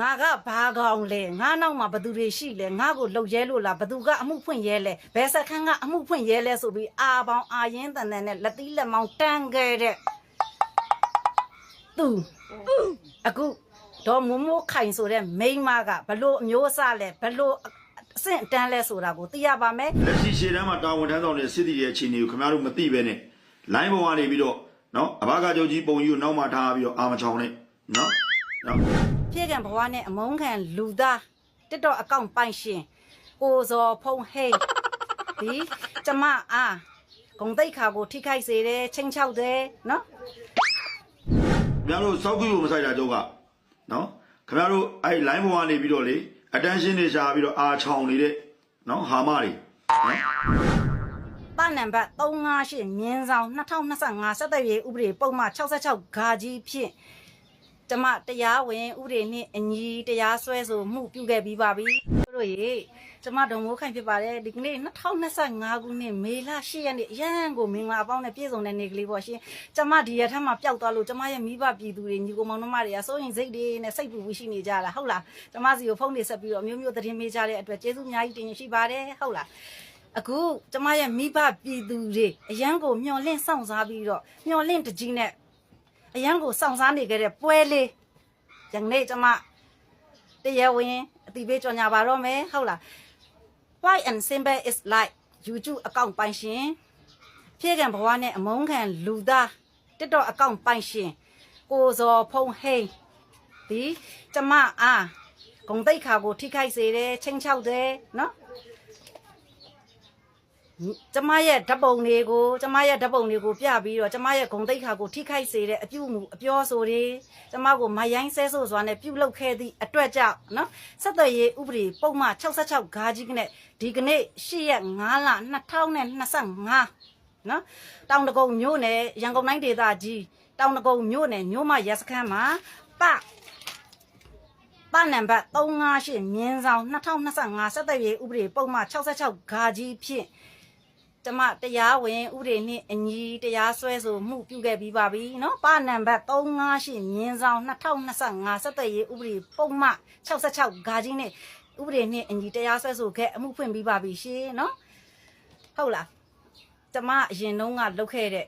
ငါကဘာကောင်လဲငါနောက်မှာဘသူတွေရှိလဲငါကိုလှုပ်ရဲလို့လားဘသူကအမှုဖွင့်ရဲလဲဘယ်စခန်းကအမှုဖွင့်ရဲလဲဆိုပြီးအာပေါင်းအာရင်တန်တန်နဲ့လက်သီးလက်မောင်းတန်းခဲ့တဲ့သူအခုဒေါ်မိုးမိုးခိုင်ဆိုတဲ့မိန်းမကဘလို့အမျိုးအစားလဲဘလို့အဆင့်အတန်းလဲဆိုတာကိုသိရပါမယ်လက်ရှိရှေ့တန်းမှာတာဝန်ထမ်းဆောင်တဲ့စစ်တီရဲ့အခြေအနေကိုခင်ဗျားတို့မသိပဲနဲ့ line ပေါ်ကနေပြီးတော့နော်အဘကကြုတ်ကြီးပုံကြီးကိုနောက်မှထားပြီးတော့အာမချောင်းနဲ့နော်နော် ပြေကံဘဝနဲ့အမုန်းခံလူသားတက်တော့အကောင့်ပိုင်ရှင်ကိုဇော်ဖုံဟိတ်ဒီကျမအားဂုံတိတ်ခါကိုထိခိုက်စေတယ်ချင်းချောက်တယ်နော်ခင်ဗျားတို့စောက်ကူကိုမဆိုင်တာကြောက်ကနော်ခင်ဗျားတို့အဲ့ line ပေါ်ကနေပြီးတော့လေ attention တွေရှာပြီးတော့အာချောင်းနေတဲ့နော်ဟာမတွေနော်ပနံပါတ်358မြင်းဆောင်2025စက်သက်ရေးဥပဒေပုံမှန်66ဂါကြီးဖြင့် ကျမတရားဝင်ဥပဒေနှင့်အညီတရားစွဲဆိုမှုပြုခဲ့ပြီးပါပြီတို့ရေကျမဒေါ်မိုးခိုင်ဖြစ်ပါတယ်ဒီကနေ့2025ခုနှစ်မေလ10ရက်နေ့အရန်ကိုမင်္ဂလာအပေါင်းနဲ့ပြည့်စုံတဲ့နေ့ကလေးပေါ့ရှင်ကျမဒီရထမ်းမှာပျောက်သွားလို့ကျမရဲ့မိဘပြည်သူတွေညီကိုမောင်နှမတွေကစိုးရင်စိတ်တွေနဲ့စိတ်ပူပူရှိနေကြတာဟုတ်လားကျမစီကိုဖုန်းတွေဆက်ပြီးတော့မျိုးမျိုးသတင်းမေးကြတဲ့အတွက်ကျေးဇူးအများကြီးတင်ရှိပါတယ်ဟုတ်လားအခုကျမရဲ့မိဘပြည်သူတွေအရန်ကိုမျောလင့်စောင့်စားပြီးတော့မျောလင့်တကြီးနဲ့ အရန်ကိုစောင့်စားနေကြတဲ့ပွဲလေးယနေ့ကျမတရားဝင်အတိပေးကြော်ညာပါတော့မယ်ဟုတ်လား Why and simple is like YouTube အကောင့်ပိုင်ရှင်ဖြည့်ကံဘဝနဲ့အမုန်းခံလူသား TikTok အကောင့်ပိုင်ရှင်ကိုဇော်ဖုံဟိန်းဒီကျမအားဂုံတိတ်ခါကိုထိခိုက်စေတယ်ချင်းချောက်တယ်နော် ကျမရဲ့ဓာတ်ပုံတွေကိုကျမရဲ့ဓာတ်ပုံတွေကိုပြပြီးတော့ကျမရဲ့ဂုံတိတ်ခါကိုထိခိုက်စေတဲ့အပြုမှုအပြောဆိုတွေကျမကိုမယိုင်းဆဲဆိုးစွာနဲ့ပြုလုပ်ခဲ့သည့်အတွက်ကြောင့်နော်ဆက်သွယ်ရေးဥပဒေပုံမှန်66ဂါကြီးကနဲ့ဒီကနေ့8ရက်5လ2025နော်တောင်တကုံမြို့နယ်ရန်ကုန်တိုင်းဒေသကြီးတောင်တကုံမြို့နယ်မြို့မရက်စခန်းမှာပပနံပါတ်358မြင်းဆောင်2025ဆက်သွယ်ရေးဥပဒေပုံမှန်66ဂါကြီးဖြင့် ကျမတရားဝင်ဥပဒေနှင့်အညီတရားစွဲဆိုမှုပြုခဲ့ပြီးပါပြီเนาะပါနံပါတ်358မြင်းဆောင်2025စက်သက်ရေးဥပဒေပုံမှန်66ဂါကြီးနဲ့ဥပဒေနှင့်အညီတရားစွဲဆိုခဲ့အမှုဖွင့်ပြီးပါပြီရှင်เนาะဟုတ်လားကျမအရင်တုန်းကလုပ်ခဲ့တဲ့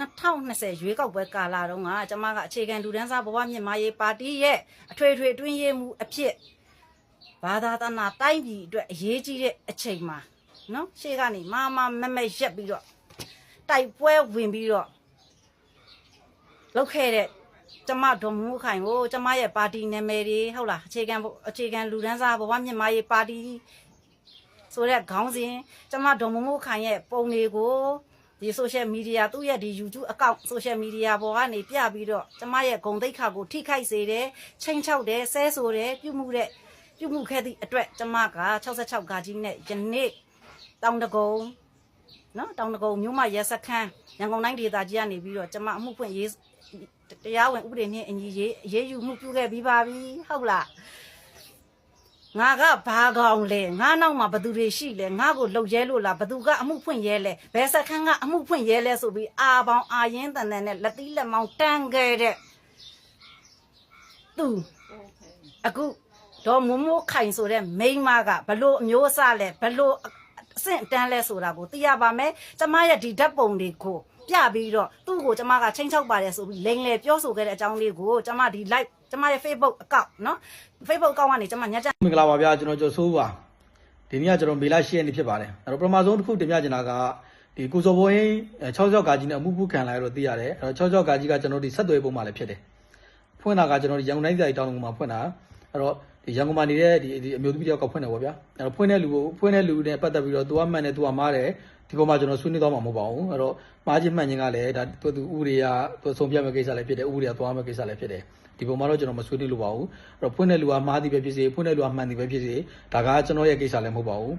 2020ရွေးကောက်ပွဲကာလတုန်းကကျမကအခြေခံလူဒန်းစားဘဝမြင့်မာရေးပါတီရဲ့အထွေထွေတွင်းရေးမှုအဖြစ်ဘာသာတနာတိုင်းပြည်အတွက်အရေးကြီးတဲ့အချိန်မှာ နော်ရှေ့ကနေမာမာမက်မက်ရက်ပြီးတော့တိုက်ပွဲဝင်ပြီးတော့လောက်ခဲ့တဲ့ကျမဒေါ်မိုးခိုင်ကိုကျမရဲ့ပါတီနာမည်တွေဟုတ်လားအခြေခံဘအခြေခံလူဒန်းစားဘဝမြင့်မာရေးပါတီဆိုတဲ့ခေါင်းစဉ်ကျမဒေါ်မိုးမိုးခိုင်ရဲ့ပုံတွေကိုဒီ social media သူ့ရဲ့ဒီ YouTube account social media ပေါ်ကနေပြပြီးတော့ကျမရဲ့ဂုံတိတ်ခါကိုထိခိုက်စေတယ်ချိန်ချောက်တယ်ဆဲဆိုတယ်ပြုမှုတဲ့ပြုမှုခဲ့သည့်အတွက်ကျမက66ဂါကြီးနဲ့ယနေ့ တောင်တကုံနော်တောင်တကုံမြို့မရဲစခန်းရန်ကုန်တိုင်းဒေသကြီးကနေပြီးတော့ကျမအမှုဖွင့်ရေးတရားဝင်ဥပဒေနဲ့အညီရေးရေးယူမှုပြုခဲ့ပြီးပါပြီဟုတ်လားငါကဘာကောင်လဲငါနောက်မှာဘသူတွေရှိလဲငါကိုလှုပ်ရဲလို့လားဘသူကအမှုဖွင့်ရဲလဲဘယ်စခန်းကအမှုဖွင့်ရဲလဲဆိုပြီးအာပေါင်းအာရင်တန်တန်နဲ့လက်သီးလက်မောင်းတန်းခဲ့တဲ့သူအခုဒေါ်မိုးမိုးခိုင်ဆိုတဲ့မိန်းမကဘလို့အမျိုးအစားလဲဘလို့ အဆင့်အတန်းလဲဆိုတာကိုသိရပါမယ်။ကျမရဲ့ဒီဓာတ်ပုံတွေကိုပြပြီးတော့သူ့ကိုကျမကချိန်ချောက်ပါတယ်ဆိုပြီးလိန်လေပြောဆိုခဲ့တဲ့အကြောင်းလေးကိုကျမဒီ live ကျမရဲ့ Facebook account နော် Facebook account ကနေကျမညချမင်္ဂလာပါဗျာကျွန်တော်ကျော်စိုးပါဒီနေ့ကကျွန်တော်မေလ10ရက်နေ့ဖြစ်ပါတယ်အဲ့တော့ပထမဆုံးတစ်ခုတင်ပြချင်တာကဒီကိုစော်ဘိုးရင်66ကာကြီးနဲ့အမှုပုခံလာရတော့သိရတယ်အဲ့တော့66ကာကြီးကကျွန်တော်ဒီဆက်သွယ်ပုံမှလည်းဖြစ်တယ်ဖွင့်တာကကျွန်တော်ဒီရန်ကုန်တိုင်းပြည်တောင်ကုန်မှာဖွင့်တာအဲ့တော့ဒီ ရန်ကုန်မှာနေတဲ့ဒီဒီအမျိုးသမီးတယောက်ကဖွင့်တယ်ပေါ့ဗျာအဲ့တော့ဖွင့်တဲ့လူကိုဖွင့်တဲ့လူနဲ့ပတ်သက်ပြီးတော့သူကမှန်တယ်သူကမားတယ်ဒီပုံမှာကျွန်တော်ဆွေးနွေးတော့မှာမဟုတ်ပါဘူးအဲ့တော့မားချင်းမှန်ချင်းကလည်းဒါသူသူဥပဒေကသူဆုံးဖြတ်မဲ့ကိစ္စလည်းဖြစ်တယ်ဥပဒေကသွားမဲ့ကိစ္စလည်းဖြစ်တယ်ဒီပုံမှာတော့ကျွန်တော်မဆွေးနွေးလို့ပါဘူးအဲ့တော့ဖွင့်တဲ့လူကမှားသည်ပဲဖြစ်စေဖွင့်တဲ့လူကမှန်သည်ပဲဖြစ်စေဒါကကျွန်တော်ရဲ့ကိစ္စလည်းမဟုတ်ပါဘူး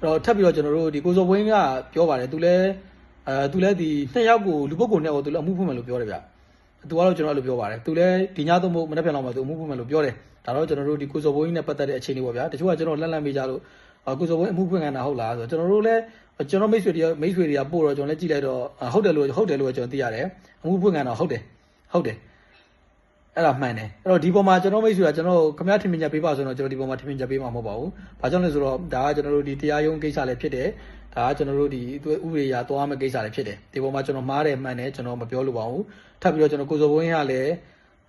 အဲ့တော့ထပ်ပြီးတော့ကျွန်တော်တို့ဒီကိုစောဝင်းကပြောပါတယ်သူလည်းအဲသူလည်းဒီနှစ်ယောက်ကိုလူပုဂ္ဂိုလ်နှစ်ယောက်ကိုသူလည်းအမှုဖွင့်မယ်လို့ပြောတယ်ဗျ သူကတော့ကျွန်တော်အဲ့လိုပြောပါတယ်သူလည်းဒီညသုံးဖို့မနေ့ပြန်တော့မှသူအမှုဖွင့်မယ်လို့ပြောတယ်ဒါတော့ကျွန်တော်တို့ဒီကိုစောဝင်းနဲ့ပတ်သက်တဲ့အခြေအနေပေါ့ဗျာတချို့ကကျွန်တော်လှမ်းလှမ်းမေးကြလို့အာကိုစောဝင်းအမှုဖွင့်ခံတာဟုတ်လားဆိုတော့ကျွန်တော်တို့လည်းကျွန်တော်မိတ်ဆွေတွေမိတ်ဆွေတွေကပို့တော့ကျွန်တော်လည်းကြည့်လိုက်တော့အာဟုတ်တယ်လို့ဟုတ်တယ်လို့ကျွန်တော်သိရတယ်အမှုဖွင့်ခံတာဟုတ်တယ်ဟုတ်တယ် အဲ့ဒါမှန်တယ်အဲ့တော့ဒီပေါ်မှာကျွန်တော်မိတ်ဆွေကကျွန်တော်ခမရထင်မြင်ချက်ပေးပါဆိုတော့ကျွန်တော်ဒီပေါ်မှာထင်မြင်ချက်ပေးမှာမဟုတ်ပါဘူးဘာကြောင့်လဲဆိုတော့ဒါကကျွန်တော်တို့ဒီတရားရုံးကိစ္စလည်းဖြစ်တယ်ဒါကကျွန်တော်တို့ဒီဥပဒေအရသွားမယ့်ကိစ္စလည်းဖြစ်တယ်ဒီပေါ်မှာကျွန်တော်မှားတယ်မှန်တယ်ကျွန်တော်မပြောလို့ပါဘူးထပ်ပြီးတော့ကျွန်တော်ကိုစောဘုန်းကြီးကလည်း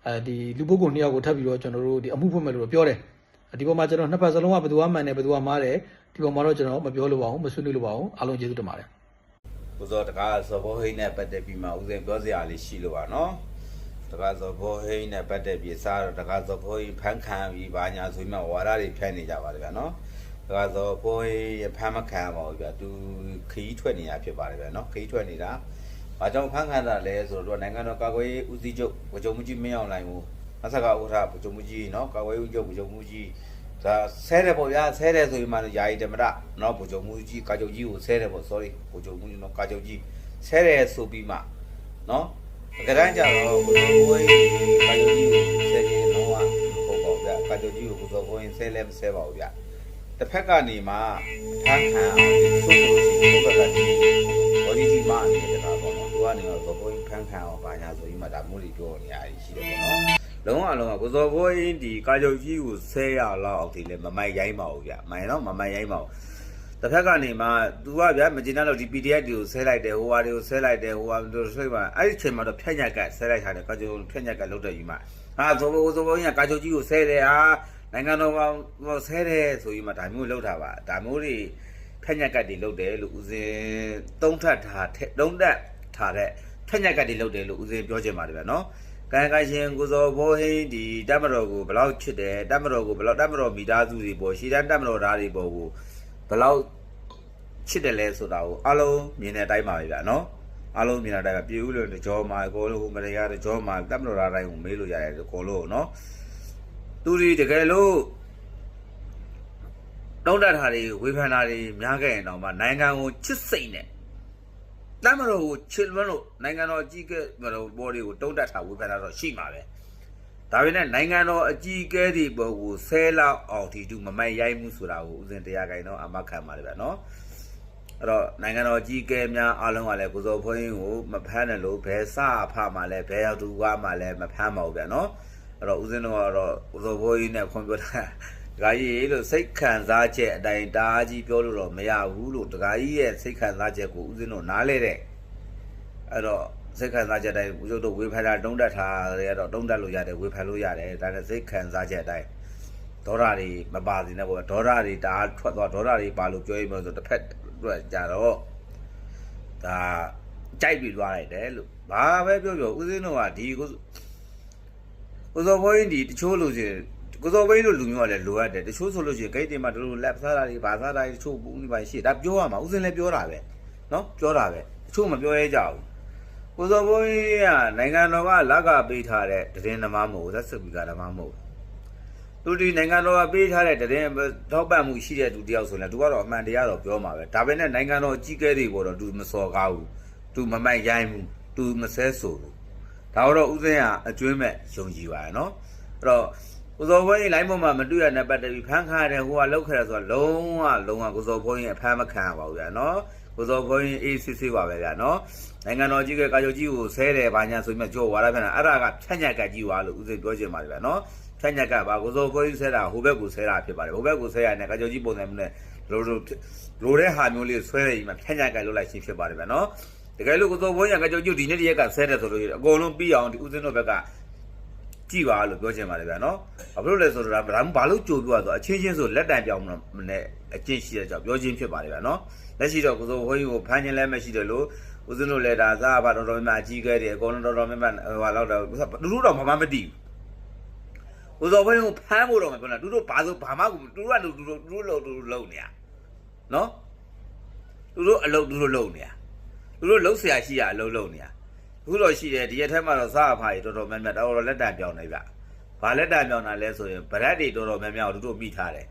အဲဒီလူပုဂ္ဂိုလ်နှစ်ယောက်ကိုထပ်ပြီးတော့ကျွန်တော်တို့ဒီအမှုဖွင့်မယ်လို့ပြောတယ်ဒီပေါ်မှာကျွန်တော်နှစ်ဖက်စလုံးကဘယ်သူကမှန်တယ်ဘယ်သူကမှားတယ်ဒီပေါ်မှာတော့ကျွန်တော်မပြောလို့ပါဘူးမဆွေးနွေးလို့ပါဘူးအားလုံးကျေးဇူးတင်ပါတယ်ကိုစောတကားစောဘောဟိန်းနဲ့ပတ်သက်ပြီးမှဦးစင်ပြောစရာလေးရှိလို့ပါနော် တကားစောဘောဟိန်းနဲ့ပတ်သက်ပြီးစားတော့တကားစောဘောဟိန်းဖန်ခံပြီးဘာညာဆိုပြီးမှဝါရတွေဖြန့်နေကြပါတယ်ဗျာနော်တကားစောဘောဟိန်းရဖမ်းမခံပါဘူးဗျာသူခီးထွက်နေတာဖြစ်ပါတယ်ဗျာနော်ခီးထွက်နေတာဘာကြောင့်ဖမ်းခံတာလဲဆိုတော့နိုင်ငံတော်ကာကွယ်ရေးဦးစီးချုပ်ဗိုလ်ချုပ်မှုကြီးမင်းအောင်လှိုင်ကိုမဆက်ကဥထဗိုလ်ချုပ်မှုကြီးနော်ကာကွယ်ရေးဦးချုပ်ဗိုလ်ချုပ်မှုကြီးဒါဆဲတယ်ပေါ့ဗျာဆဲတယ်ဆိုပြီးမှယာယီဓမ္မရနော်ဗိုလ်ချုပ်မှုကြီးကာချုပ်ကြီးကိုဆဲတယ်ပေါ့ sorry ဗိုလ်ချုပ်မှုကြီးနော်ကာချုပ်ကြီးဆဲတယ်ဆိုပြီးမှနော် ကကြမ်းကြတော့ဘုရားဘွေးကာဂျိုကြီးကိုဆဲခြင်းတော့ဟုတ်ပါဗျာကာဂျိုကြီးကိုဘုရားဘွေးဆဲလဲမဆဲပါဘူးဗျာတစ်ဖက်ကနေမှထမ်းခံအောင်ဆိုဆိုရှိဘုရားကကြီးဘောဒီကြီးမနေတာပေါ့နော်သူကနေတော့ဘဘွေးဖမ်းခံအောင်ဘာညာဆိုပြီးမှဒါမျိုးတွေပြောနေရရှိတယ်ပေါ့နော်လုံးဝလုံးဝကိုစောဘွေးဒီကာဂျိုကြီးကိုဆဲရလောက်အောင်ဒီလေမမိုက်ရိုင်းပါဘူးဗျာမိုင်တော့မမိုက်ရိုင်းပါဘူး တစ်ဖက်ကနေမှ तू ကဗျာမကျင်တဲ့လို့ဒီ PDF တွေကိုဆဲလိုက်တယ်ဟိုဟာတွေကိုဆဲလိုက်တယ်ဟိုဟာတို့ဆွေးပါအဲ့ဒီချိန်မှာတော့ဖြတ်ညက်ကဆဲလိုက်တာတယ်ကာချိုဖြတ်ညက်ကလုတ်တယ်ယူမှာဟာဇောဘိုဇောဘိုကြီးကကာချိုကြီးကိုဆဲတယ်ဟာနိုင်ငံတော်ကဆဲတယ်ဆိုပြီးမှဒါမျိုးလုတ်တာပါဒါမျိုးတွေဖြတ်ညက်ကတွေလုတ်တယ်လို့ဦးစင်သုံးထပ်ထားသုံးတက်ထားတဲ့ဖြတ်ညက်ကတွေလုတ်တယ်လို့ဦးစင်ပြောချင်ပါတယ်ဗျာနော်ကံကရှင်ကိုစောဘိုးဟင်းဒီတက်မတော်ကိုဘယ်လောက်ချစ်တယ်တက်မတော်ကိုဘယ်လောက်တက်မတော်မိသားစုတွေပေါ်ရှီတန်းတက်မတော်ဓာတ်တွေပေါ်ကိုဘယ် လောက်ချစ်တယ်လဲဆိုတာကိုအားလုံးမြင်တဲ့အတိုင်းပါပဲဗျာနော်အားလုံးမြင်တဲ့အတိုင်းပါပြည်ဦးလို့ကြောမှာကိုလို့ဟိုမရရတဲ့ကြောမှာတပ်မတော်တိုင်းကိုမေးလို့ရတယ်ကိုလို့နော်သူဒီတကယ်လို့တောင်းတတာတွေဝေဖန်တာတွေများခဲ့ရင်တော့မှနိုင်ငံကိုချစ်စိတ်နဲ့တပ်မတော်ကိုချစ်လွန်းလို့နိုင်ငံတော်အကြီးအကဲတော်ဘော်တွေကိုတုံးတက်တာဝေဖန်တာတော့ရှိမှာပဲ ဒါပေမဲ့နိုင်ငံတော်အကြီးအကဲတွေဘောကိုဆဲလောက်အောင်ဒီတူမမိုက်ရိုက်မှုဆိုတာကိုဦးစင်တရားခိုင်တော့အမခံပါတယ်ဗျာနော်အဲ့တော့နိုင်ငံတော်ကြီးကဲများအားလုံးကလည်းကိုစောဖွင်းကိုမဖမ်းတယ်လို့ဘယ်စဖမှလည်းဘယ်ရောက်သူကမှလည်းမဖမ်းပါဘူးဗျာနော်အဲ့တော့ဦးစင်းတို့ကတော့ကိုစောဖွင်းနဲ့ခွန်ပြောတာဒကာကြီးလို့စိတ်ခံစားချက်အတိုင်းတားကြီးပြောလို့တော့မရဘူးလို့ဒကာကြီးရဲ့စိတ်ခံစားချက်ကိုဦးစင်းတို့နားလဲတဲ့အဲ့တော့ စိတ်ခံစားချက်အတိုင်းဦးကျုပ်တို့ဝေဖန်တာတုံးတက်ထားတယ်အဲ့တော့တုံးတက်လို့ရတယ်ဝေဖန်လို့ရတယ်ဒါနဲ့စိတ်ခံစားချက်အတိုင်းဒေါရတွေမပါသေးနဲ့ပေါ့ဒေါရတွေဒါထွက်သွားဒေါရတွေပါလို့ပြောရင်ဆိုတစ်ဖက်အတွက်ကြတော့ဒါကြိုက်ပြီးသွားလိုက်တယ်လို့ဘာပဲပြောပြောဦးစင်းတို့ကဒီကိုကိုစောဘိုးရင်ဒီတချို့လို့ရှိရင်ကိုစောဘိုးတို့လူမျိုးကလည်းလိုအပ်တယ်တချို့ဆိုလို့ရှိရင်ဂိတ်တွေမှာတို့လိုလက်စားတာတွေဘာစားတာတွေတချို့ဘူးနေပါရှိဒါပြောရမှာဦးစင်းလည်းပြောတာပဲနော်ပြောတာပဲတချို့မပြောရဲကြဘူး ကိုစောဘိုးကနိုင်ငံတော်ကလက်ကပေးထားတဲ့တရင်သမားမဟုတ်ဘူးသက်စပီကသမားမဟုတ်ဘူးသူဒီနိုင်ငံတော်ကပေးထားတဲ့တရင်ထောက်ပံ့မှုရှိတဲ့သူတယောက်ဆိုရင်သူကတော့အမှန်တရားတော့ပြောမှာပဲဒါပေမဲ့နိုင်ငံတော်ကြီးကဲတွေပေါ်တော့သူမစော်ကားဘူးသူမမိုက်ရိုင်းဘူးသူမဆဲဆိုဘူးဒါတော့ဥစဉ်ကအကျွင်းမဲ့ယုံကြည်ပါရဲ့နော်အဲ့တော့ကိုစောဘုန်းကြီးလိုင်းပေါ်မှာမတွေ့ရတဲ့ပတ်သက်ပြီးဖမ်းခါရတယ်ဟိုကလောက်ခဲ့ရဆိုတော့လုံးဝလုံးဝကိုစောဘုန်းကြီးအဖမ်းမခံရပါဘူးဗျာနော်ကိုစောဘုန်းကြီးအေးစစ်စစ်ပါပဲဗျာနော် နိုင်ငံတော်ကြီးကကာချုပ်ကြီးကိုဆဲတယ်ဘာညာဆိုပြီးမှကြော်ဝါရပြန်တာအဲ့ဒါကဖြန့်ညက်ကကြီးွားလို့ဥစဉ်ပြောချင်ပါတယ်ဗျာနော်ဖြတ်ညက်ကပါကိုစိုးကိုကြီးဆဲတာဟိုဘက်ကိုဆဲတာဖြစ်ပါတယ်ဟိုဘက်ကိုဆဲရတဲ့ကကြောကြီးပုံစံမျိုးနဲ့လိုလိုလိုတဲ့ဟာမျိုးလေးဆွဲရည်မှာဖြတ်ညက်ကလုတ်လိုက်ချင်းဖြစ်ပါတယ်ဗျာနော်တကယ်လို့ကိုစိုးဘုန်းကြီးကကြောကြီးဒီနေ့တရက်ကဆဲတယ်ဆိုလို့အကုန်လုံးပြီးအောင်ဒီဦးစင်းတို့ဘက်ကကြည်ပါလို့ပြောချင်ပါတယ်ဗျာနော်ဘာဖြစ်လို့လဲဆိုတော့ဒါဘာလို့ကြိုးပြောဆိုအချင်းချင်းဆိုလက်တံပြောင်းမနဲ့အကျင့်ရှိတဲ့ကြောင့်ပြောချင်းဖြစ်ပါတယ်ဗျာနော်လက်ရှိတော့ကိုစိုးဘုန်းကြီးကိုဖမ်းခြင်းလည်းမရှိတယ်လို့ ဦးစင်းတို့လည်းဒါစားပါတော်တော်များများအကြီးကဲတယ်အကုန်လုံးတော်တော်များများဟိုဟာတော့တူတူတော့မမမသိဘူးကိုစောဘင်းကိုဖမ်းဖို့တော့မပြောနဲ့သူတို့ဘာလို့ဘာမှကိုသူတို့ကသူတို့သူတို့လုံသူတို့လုံနေရနော်သူတို့အလုပ်သူတို့လုံနေရသူတို့လုံဆရာရှိရအလုပ်လုံနေရအခုတော့ရှိတယ်ဒီရက်ထဲမှာတော့စားအဖာကြီးတော်တော်များများတော်တော်လက်တံပြောင်းနေဗျဘာလက်တံပြောင်းတာလဲဆိုရင်ဗရက်တွေတော်တော်များများသူတို့မိထားတယ်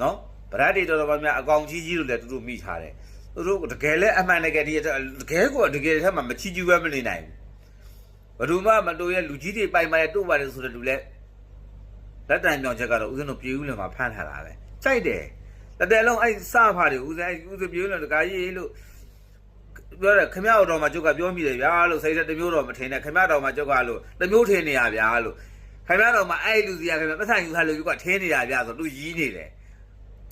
နော်ဗရက်တွေတော်တော်များများအကောင်ကြီးကြီးလို့လည်းသူတို့မိထားတယ် သူတို့တကယ်လဲအမှန်တကယ်ဒီတကယ်ကိုတကယ်ထဲမှာမချီကျူးပဲမနေနိုင်ဘူးဘယ်သူမှမတို့ရဲ့လူကြီးတွေပိုင်ပါတယ်တို့ပါတယ်ဆိုတဲ့လူလဲလက်တံပြောင်ချက်ကတော့ဦးဇင်းတို့ပြေဦးလင်မှာဖမ်းထားတာပဲကြိုက်တယ်တတဲလုံးအဲ့စဖားတွေဦးဇင်းအဲ့ဦးဇင်းပြေဦးလင်တကာကြီးလို့ပြောတယ်ခမရတော်မှာကျုပ်ကပြောမိတယ်ဗျာလို့စိတ်သက်တစ်မျိုးတော့မထင်နဲ့ခမရတော်မှာကျုပ်ကလို့တစ်မျိုးထင်နေရဗျာလို့ခမရတော်မှာအဲ့လူစီကခမပတ်ဆိုင်ယူထားလို့ကျုပ်ကထင်းနေတာဗျာဆိုသူရီးနေတယ်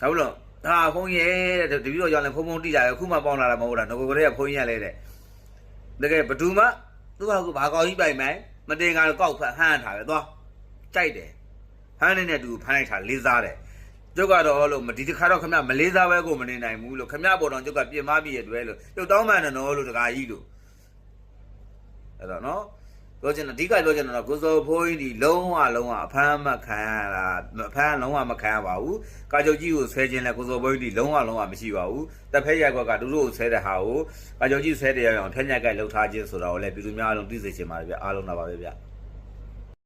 ဟုတ်လို့ ဟာဖုန်းရဲ့တဲ့တပည့်တော်ကြောင့်လည်းဖုန်းဖုန်းတိကြရခုမှပေါင်းလာတာမဟုတ်လားငကိုကလေးကဖုန်းရလဲတဲ့တကယ်ဘသူမှသူ့ဟာကဘာကောင်းကြီးပိုင်မိုင်မတင်ကားတော့ကောက်ဖတ်ဟန်းထားပဲသွားကြိုက်တယ်ဟန်းနေတဲ့သူဖမ်းလိုက်တာလေးစားတယ်ကျုပ်ကတော့လို့မဒီတစ်ခါတော့ခမမလေးစားပဲကိုမနေနိုင်ဘူးလို့ခမပေါ်တော့ကျုပ်ကပြင်မပြီးရတွေ့လို့ကျုပ်တောင်းမှန်တယ်နော်လို့တကာကြီးလို့အဲ့တော့နော် ပြောချင်တာအဓိကပြောချင်တာတော့ကိုစောဖိုးကြီးဒီလုံးဝလုံးဝအဖမ်းမခံရတာအဖမ်းလုံးဝမခံရပါဘူးကာချုပ်ကြီးကိုဆွဲခြင်းလဲကိုစောဖိုးကြီးဒီလုံးဝလုံးဝမရှိပါဘူးတစ်ဖက်ရက်ကွက်ကသူတို့ကိုဆွဲတဲ့ဟာကိုကာချုပ်ကြီးဆွဲတဲ့ရအောင်ဖျက်ညက်ကလှုပ်ထားခြင်းဆိုတာကိုလည်းပြည်သူများအားလုံးသိစေချင်ပါတယ်ဗျအားလုံးတော့ပါပဲဗျ